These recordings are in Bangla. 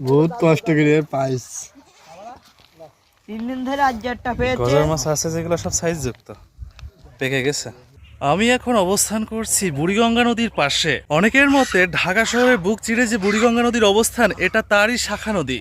বহুত কষ্ট করে পাইস। তিন দিন ধরে আজ্জারটা পেয়েছে। গজার মাছ আছে যেগুলো সব সাইজ যুক্ত। পেকে গেছে। আমি এখন অবস্থান করছি বুড়িগঙ্গা নদীর পাশে। অনেকের মতে ঢাকা শহরের বুক চিড়ে যে বুড়িগঙ্গা নদীর অবস্থান, এটা তারই শাখা নদী।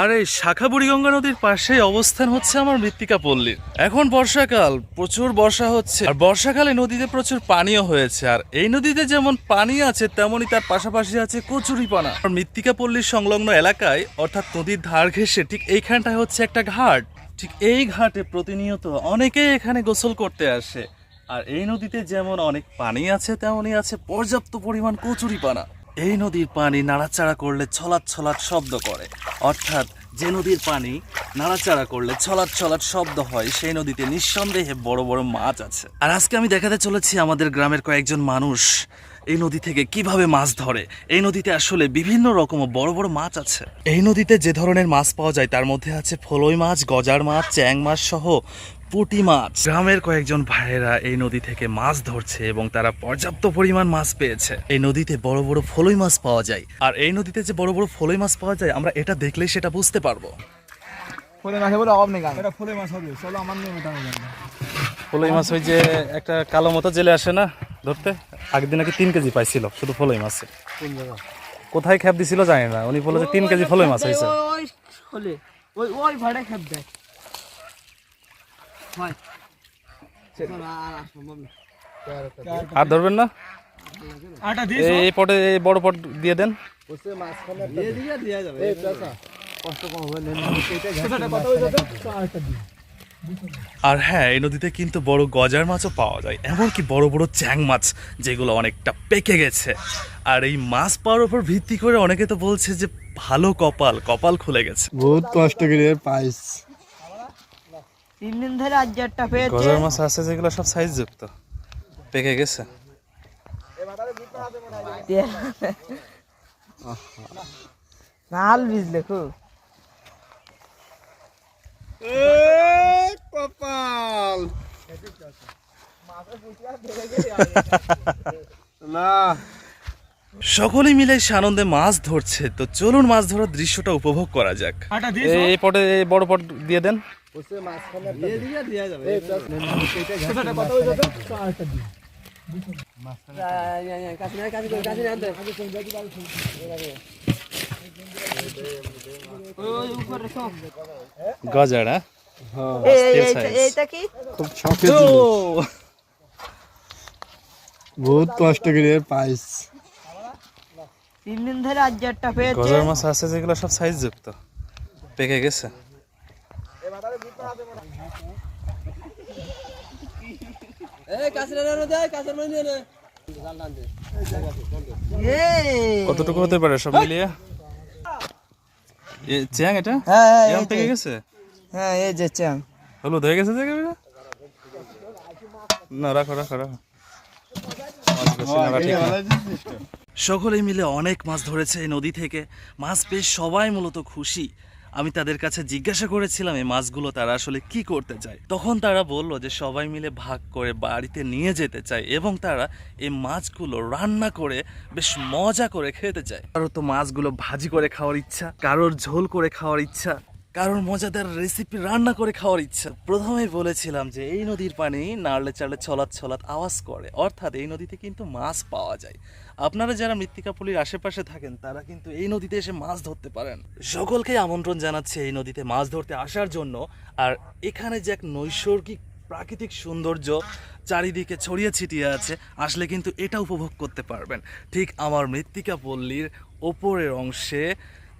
আর এই শাখা বুড়িগঙ্গা নদীর পাশেই অবস্থান হচ্ছে আমার মৃত্তিকা পল্লীর। এখন বর্ষাকাল, প্রচুর বর্ষা হচ্ছে, আর বর্ষাকালে নদীতে প্রচুর পানিও হয়েছে। আর এই নদীতে যেমন পানি আছে, তেমনই তার পাশাপাশি আছে কচুরিপানা আর মৃত্তিকা পল্লীর সংলগ্ন এলাকায়, অর্থাৎ নদীর ধার ঘেঁষে ঠিক এইখানটায় হচ্ছে একটা ঘাট। ঠিক এই ঘাটে প্রতিনিয়ত অনেকেই এখানে গোসল করতে আসে। আর এই নদীতে যেমন অনেক পানি আছে, তেমনই আছে পর্যাপ্ত পরিমাণ কচুরিপানা এই নদীর পানি নাড়াচাড়া করলে ছলাৎ ছলাৎ শব্দ করে। অর্থাৎ যে নদীর পানি নাড়াচাড়া করলে ছলাৎ ছলাৎ শব্দ হয়, সেই নদীতে নিঃসন্দেহে বড় বড় মাছ আছে। আর আজকে আমি দেখাতে চলেছি আমাদের গ্রামের কয়েকজন মানুষ এই নদী থেকে কীভাবে মাছ ধরে। এই নদীতে আসলে বিভিন্ন রকম বড় বড় মাছ আছে। এই নদীতে যে ধরনের মাছ পাওয়া যায়, তার মধ্যে আছে ফলই মাছ, গজার মাছ, চ্যাং মাছ সহ পুঁটি মাছ। গ্রামের কয়েকজন ভাইয়েরা এই নদী থেকে মাছ ধরছে এবং তারা পর্যাপ্ত পরিমাণ মাছ পেয়েছে। এই নদীতে বড় বড় ফলই মাছ পাওয়া যায়। আর এই নদীতে যে বড় বড় ফলই মাছ পাওয়া যায় আমরা এটা দেখলেই সেটা বুঝতে পারব। ফুলে মাছে বলে অভাব নেই এটা ফুলে মাছ হবে চলো আমার নিয়ে মেটানো ফলই মাছ ওই যে একটা কালো মতো জেলে আসে না ধরতে? আগের দিন নাকি তিন কেজি পাইছিল শুধু ফলই মাছে। কোন জায়গা? কোথায় খ্যাপ দিছিল জানি না উনি বলে যে তিন কেজি ফলই মাছ হয়েছে। ওই ওই ওই ভাড়া খেপ দেয়। হয়। আর ধরবেন না? আটা এই এই পটে এই বড় পট দিয়ে দেন। দিয়ে দিয়ে দেয়া যাবে। এই চাচা কষ্ট কম হবে নেন এইটা কথা হইছে তো আটা দি আর হ্যাঁ এই নদীতে কিন্তু বড় গজার মাছও পাওয়া যায়। এমনকি বড় বড় চ্যাং মাছ যেগুলো অনেকটা পেকে গেছে। আর এই মাছ পাওয়ার উপর ভিত্তি করে অনেকে তো বলছে যে ভালো কপাল কপাল খুলে গেছে। বহুত কষ্ট করে পাইস। তিন দিন ধরে আজ্জারটা পেয়েছে। গজার মাছ আছে যেগুলো সব সাইজ যুক্ত পেকে গেছে। নাল বিজলে খুব। কপাল। না। সকলেই মিলে সে আনন্দে মাছ ধরছে। তো চলুন মাছ ধরার দৃশ্যটা উপভোগ করা যাক। এই এই পটে বড় পট দিয়ে দেন। কি? খুব কষ্ট করে পাইস। তিন দিন ধরে আজ্জারটা পেয়েছে। গজার মাছ আছে যেগুলো সব সাইজ যুক্ত পেকে গেছে। এই। কতটুকু হতে পারে সব মিলিয়ে? এ চ্যাং এটা? হ্যাঁ হ্যাঁ, পেকে গেছে? হ্যাঁ এই যে চ্যাং। হলুদ হয়ে গেছে দেখে না রাখো রাখো রাখো। ঠিক। সকলে মিলে অনেক মাছ ধরেছে এই নদী থেকে। মাছ পেয়ে সবাই মূলত খুশি। আমি তাদের কাছে জিজ্ঞাসা করেছিলাম এই মাছগুলো তারা আসলে কি করতে চায়। তখন তারা বলল যে সবাই মিলে ভাগ করে বাড়িতে নিয়ে যেতে চায় এবং তারা এই মাছগুলো রান্না করে বেশ মজা করে খেতে চায়। কারোর তো মাছগুলো ভাজি করে খাওয়ার ইচ্ছা, কারোর ঝোল করে খাওয়ার ইচ্ছা। কারোর মজাদার রেসিপি রান্না করে খাওয়ার ইচ্ছা। প্রথমেই বলেছিলাম যে, এই নদীর পানি নাড়লে চাড়লে ছলাৎ ছলাৎ আওয়াজ করে। অর্থাৎ এই নদীতে কিন্তু মাছ পাওয়া যায়। আপনারা যারা মৃত্তিকাপল্লির আশেপাশে থাকেন, তারা কিন্তু এই নদীতে এসে মাছ ধরতে পারেন। সকলকে আমন্ত্রণ জানাচ্ছে এই নদীতে মাছ ধরতে আসার জন্য। আর এখানে যে এক নৈসর্গিক, প্রাকৃতিক সৌন্দর্য চারিদিকে ছড়িয়ে ছিটিয়ে আছে, আসলে কিন্তু এটা উপভোগ করতে পারবেন। ঠিক আমার মৃত্তিকা পল্লীর ওপরের অংশে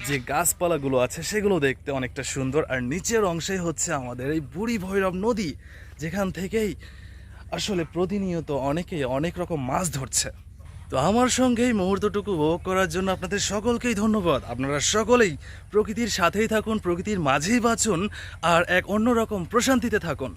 যে গাছপালাগুলো আছে, সেগুলো দেখতে অনেকটা সুন্দর। আর নিচের অংশে হচ্ছে আমাদের এই বুড়ি ভৈরব নদী, যেখান থেকেই আসলে প্রতিনিয়ত অনেকেই অনেক রকম মাছ ধরছে। তো আমার সঙ্গে এই মুহূর্তটুকু উপভোগ করার জন্য আপনাদের সকলকেই ধন্যবাদ। আপনারা সকলেই প্রকৃতির সাথেই থাকুন, প্রকৃতির মাঝেই বাঁচুন, আর এক অন্যরকম প্রশান্তিতে থাকুন।